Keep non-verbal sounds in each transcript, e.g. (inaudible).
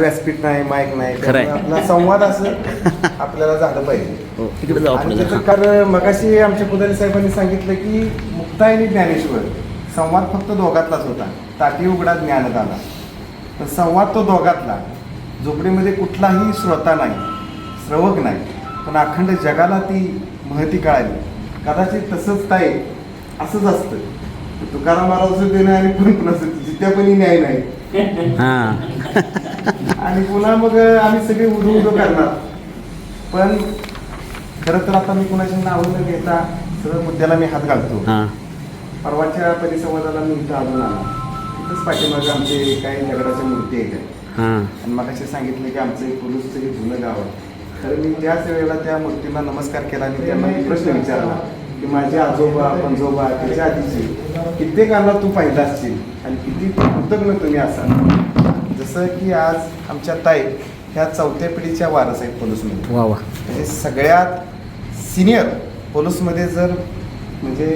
व्यासपीठ नाही माईक नाही. खरंय. त्यामुळे आपला संवाद असं (laughs) आपल्याला झालं पाहिजे. हो तिकडे जाऊ आणि आपण त्याचं कारण मगाशी आमच्या पुजारी साहेबांनी सांगितलं की मुक्ताय आणि ज्ञानेश्वर संवाद फक्त दोघातलाच होता. ताटी उघडा ज्ञानदाना पण संवाद तो दोघातला. झोपडीमध्ये कुठलाही श्रोता नाही श्रवक नाही. पण अखंड जगाला ती महती कळाली. कदाचित तसंच ताई असंच असतं. तुकाराम महाराज देणं आणि कोणी कुणाचं जित्यापणी न्याय नाही. हां. आणि पुन्हा मग आम्ही सगळे उडू उडू करणार. पण खरं तर आता मी कुणाची नावं न घेता सरळ मुद्द्याला मी हात घालतो. परवाच्या परिसंवादाला मी इथं आला. तिथंच पाठीमागे आमचे काही दगडाच्या मूर्ती आहेत. आणि मग सांगितलं की आमचं एक पुरुषचं हे जुनं गाव आहे. तर मी त्याच वेळेला त्या मूर्तीला नमस्कार केला आणि त्यांना मी प्रश्न विचारला की माझे आजोबा पंजोबा त्याच्या आधीचे कित्येकांना तू पाहिला असशील आणि किती कृतज्ञ तुम्ही असाल. जसं की आज आमच्या ताई ह्या चौथ्या पिढीच्या वारस आहेत पोलीसमध्ये. वा वा. म्हणजे सगळ्यात सिनियर पोलीसमध्ये जर म्हणजे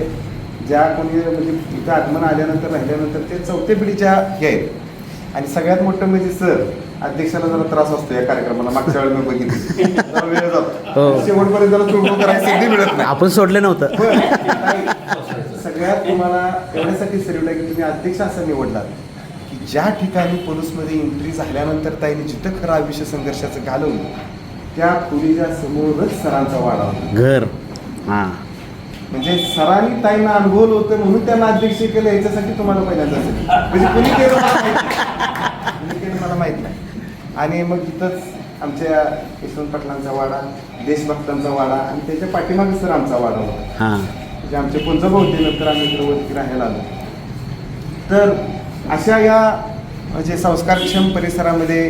ज्या कोणी म्हणजे इथं आगमन आल्यानंतर राहिल्यानंतर ते चौथ्या पिढीच्या हे आहेत. आणि सगळ्यात मोठं म्हणजे सर अध्यक्षाला जरा त्रास असतो या कार्यक्रमाला. मागच्या वेळेला मी बघितलं. जरा वेळ जातो. हो. शेवटपर्यंत जरा चुळबुळ करायची संधी मिळत नाही. आपण सोडलं नव्हतं. पण ताई, सगळ्यात तुम्हाला एवढ्यासाठी सर की तुम्ही अध्यक्ष असं निवडलात. की ज्या ठिकाणी पोलीसमध्ये एंट्री झाल्यानंतर ताईने जिथं खरं आयुष्य संघर्षाचं घालवलं त्या खोलीच्या समोरच सरांचा वाडा होता. घर. हां. म्हणजे सरांनी ताईंना अनुभवलं होतं म्हणून त्यांना अध्यक्ष केलं याच्यासाठी तुम्हाला पहिल्यांदा असेल म्हणजे कुणी केलं मला माहीत नाही. कुणी केलं मला माहीत नाही. आणि मग इथंच आमच्या यशवंत पाटलांचा वाडा देशभक्तांचा वाडा आणि त्याच्या पाठीमागे सर आमचा वाडा होता. हां. म्हणजे आमचे पंजोबा होते नंतर आम्ही इकडे वरती राहायला आलो. तर अशा या म्हणजे संस्कारक्षम परिसरामध्ये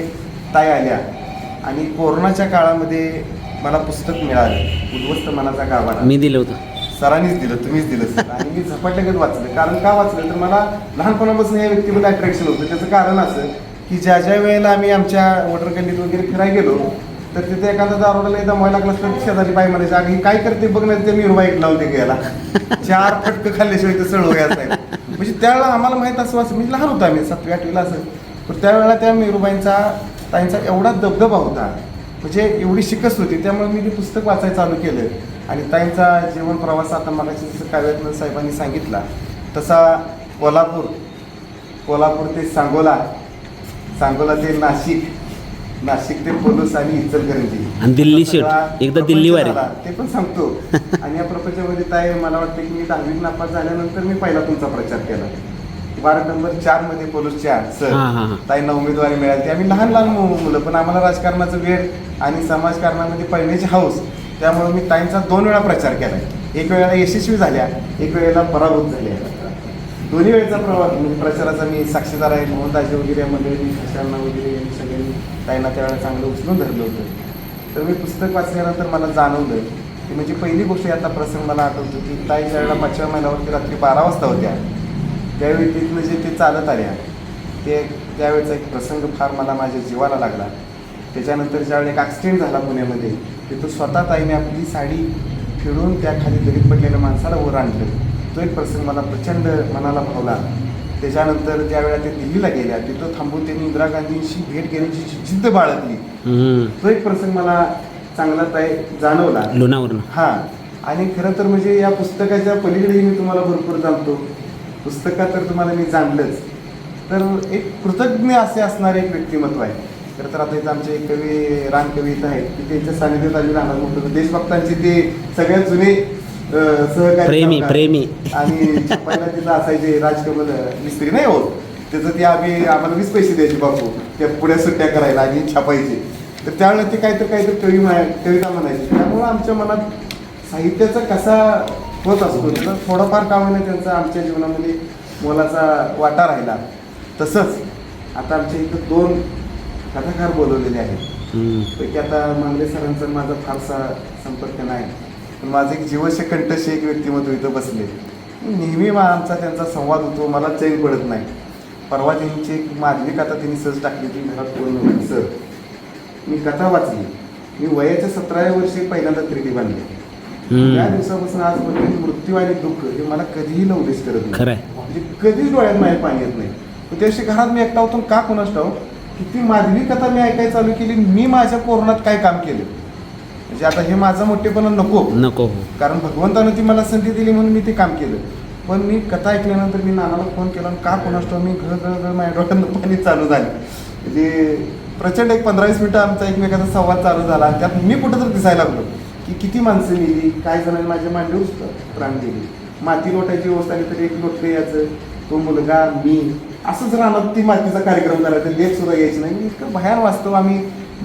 ताई आल्या आणि कोरोनाच्या काळामध्ये मला पुस्तक मिळालं. उद्ध्वस्त मनाचा गाभारा. मी दिलं होतं. सरांनीच दिलं तुम्हीच दिलं सर. आणि मी झपाटल्यागत वाचलं. कारण का वाचलं? तर मला लहानपणापासून या व्यक्तीमध्ये अट्रॅक्शन होतं. त्याचं कारण असं की ज्या ज्या वेळेला आम्ही आमच्या वॉटर गल्लीत वगैरे फिरायला गेलो तर तिथे एखादा दारोडाला एकदा मोय लागला तर शेजारी बाई म्हणायची अगं ही काय करते? बघ नाही ते मी बाईक लावते गेला (laughs) चार फटकं खाल्ल्याशिवाय ते सळ आहे म्हणजे त्यावेळेला आम्हाला माहीत असं असं म्हणजे लहान होतो आम्ही सातवी आठवीला असं. पण त्यावेळेला त्या मेरुबाईंचा ताईंचा एवढा दबदबा होता. म्हणजे एवढी शिकस्त होती त्यामुळे मी ते पुस्तक वाचायला चालू केलं. आणि ताईंचा जीवन प्रवास आता मला जसं काव्यातनं साहेबांनी सांगितला तसा कोल्हापूर कोल्हापूर ते सांगोला सांगोला ते नाशिक नाशिक ते पोलूस आणि इचलकरंजी. आणि दिल्ली शेट. एकदा दिल्ली वारी. ते पण सांगतो. (laughs) आणि या प्रपंचामध्ये ताई मला वाटतं की मी दहावीत नापास झाल्यानंतर मी पहिला तुमचा प्रचार केला. वार्ड नंबर चारमध्ये पोलीस चार सर. हां, हां, हां. ताईंना उमेदवारी मिळाली. आम्ही लहान लहान मुलं पण आम्हाला राजकारणाचं वेळ आणि समाजकारणामध्ये पळण्याची हौस त्यामुळे मी ताईंचा दोन वेळा प्रचार केला. एक वेळेला यशस्वी झाल्या एक वेळेला पराभूत झाल्या. दोन्ही वेळेचा प्रवास म्हणजे प्रचाराचा मी साक्षीदार आहे मोहनदाजी वगैरे या मंडळी कशांना वगैरे यांनी सगळ्यांनी ताईंना त्यावेळेला चांगलं उचलून धरलं होतं. तर मी पुस्तक वाचल्यानंतर मला जाणवलं की म्हणजे पहिली गोष्ट यातला प्रसंग मला आठवतो की ताई ज्यावेळेला पाचव्या महिन्यावरती रात्री बारा वाजता होत्या त्यावेळी तिथनं जे ते चालत आल्या ते त्यावेळेचा एक प्रसंग फार मला माझ्या जीवाला लागला. त्याच्यानंतर ज्यावेळी एक ॲक्सिडेंट झाला पुण्यामध्ये तिथं स्वतः ताईने आपली साडी फिरून त्या खाली दरीत पडलेल्या माणसाला वर आणलं तो एक प्रसंग मला प्रचंड मनाला भावला. त्याच्यानंतर ज्या वेळेला ते दिल्लीला गेल्या. तिथं थांबून त्यांनी इंदिरा गांधींशी भेट घेण्याची जी जिद्द बाळगली. तो एक प्रसंग मला चांगला जाणवला. लोणावरनं. हां. आणि खरं तर म्हणजे या पुस्तकाच्या पलीकडेही मी तुम्हाला भरपूर जाणतो. पुस्तकात तर तुम्हाला मी जाणलंच. तर एक कृतज्ञ असे असणारे एक व्यक्तिमत्व आहे. खरं तर आता इथं आमचे एक कवी रान कवी इथं आहेत. की त्यांच्या सानिध्यात राहणार म्हणतो देशभक्तांचे ते सगळ्यात जुने सहकारी प्रेमी सावकार. प्रेमी. आणि छापायला तिथं असायचे राजकमल मिस्त्री नाही हो. त्याचं ते आम्ही आम्हाला वीस पैसे द्यायचे बापू. त्या पुढ्या सुट्ट्या करायला आणि छापायचे. तर त्यावेळेला ते काहीतरी काहीतरी कवी म्हणाय कविता म्हणायची. त्यामुळं आमच्या मनात साहित्याचा कसा होत असतो तर थोडंफार का होईना त्यांचा आमच्या जीवनामध्ये मोलाचा वाटा राहिला. तसंच आता आमच्या इथं दोन कथाकार बोलवलेले आहेत. हम्म. पैकी आता मांगले सरांचा माझा फारसा संपर्क नाही. पण माझं एक जीवस्य कंठशी एक व्यक्तिमत्व इथं बसले. नेहमी मा- आमचा त्यांचा संवाद होतो मला चैन पडत नाही. परवा त्यांची एक मार्मिक कथा त्यांनी सहज टाकली होती घरात कोण नव्हतं. सर मी कथा वाचली. मी वयाच्या सतराव्या वर्षी पहिल्यांदा त्रिटी बांधली. त्या. दिवसापासून आजपर्यंत मृत्यू आणि दुःख हे मला कधीही लवलेस करत नाही. म्हणजे कधीच डोळ्यात माझ्या पाणी येत नाही. पण त्या दिवशी घरात मी एकटा होतो का कोणाच ठाऊ किती माधवी कथा मी ऐकायला चालू केली मी माझ्या कोरोनात काय काम केलं? म्हणजे आता हे माझं मोठेपणा नको. नको. कारण भगवंतानं ती मला संधी दिली म्हणून मी ते काम केलं. पण मी कथा ऐकल्यानंतर मी नानाला फोन केला आणि का कोणास मी घ घ घ माझ्या डोक्यानं पाणी चालू झालं. म्हणजे प्रचंड एक पंधरा वीस मिनिटं आमचा एकमेकाचा संवाद चालू झाला. त्यात मी कुठं तर दिसायला लागलो की किती माणसं नेली काय जणांनी माझ्या मांडीवर प्राण दिली. माती लोटायची व्यवस्था आली तरी एक लोटले याचं. तो मुलगा मी असंच राहणार ती मातीचा कार्यक्रम करायचा लेख सुद्धा यायची नाही. इतकं भयान वास्तव आम्ही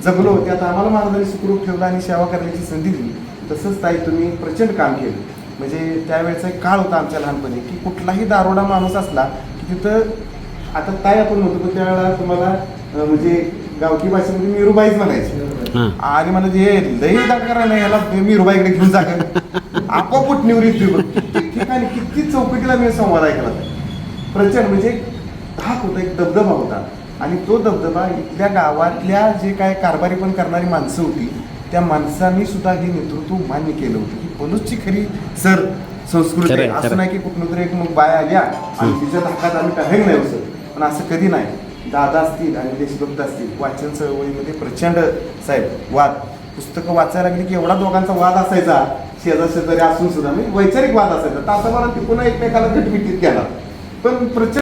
जगलो त्यात आम्हाला महाराजांनी सुखरूप ठेवलं आणि सेवा करण्याची संधी दिली तसंच ताई तुम्ही प्रचंड काम केलं. म्हणजे त्यावेळेचा एक काळ होता आमच्या लहानपणी की कुठलाही दारोडा माणूस असला की तिथं आता ताई आपण म्हणतो पण त्यावेळेला तुम्हाला म्हणजे गावठी भाषेमध्ये मिरूबाईच म्हणायची. आणि मला हे लई करा नाही ह्याला मिरूबाईकडे घेऊन जा आपोआप किती ठिकाणी किती चौकटीला मी संवाद ऐकला प्रचंड म्हणजे धाक होता एक दबदबा होता. आणि तो दबदबा इथल्या गावातल्या जे काय कारभारी पण करणारी माणसं होती त्या माणसांनी सुद्धा हे नेतृत्व मान्य केलं होतं ही पलूसची खरी सर संस्कृती आहे. असं. नाही की कुठनं तरी एक मग बाय आल्या आणि तिच्या धाकात आम्ही काही नाही असं पण असं कधी नाही. दादा असतील आणि देशभक्त असतील वाचन चळवळीमध्ये प्रचंड साहेब वाद. पुस्तकं वाचायला लागली की एवढा दोघांचा वाद असायचा शेजार शेजारी असून सुद्धा म्हणजे वैचारिक वाद असायचा. तासाभरात ती पुन्हा एकमेकाला घटमिटीत गेला पण प्रचंड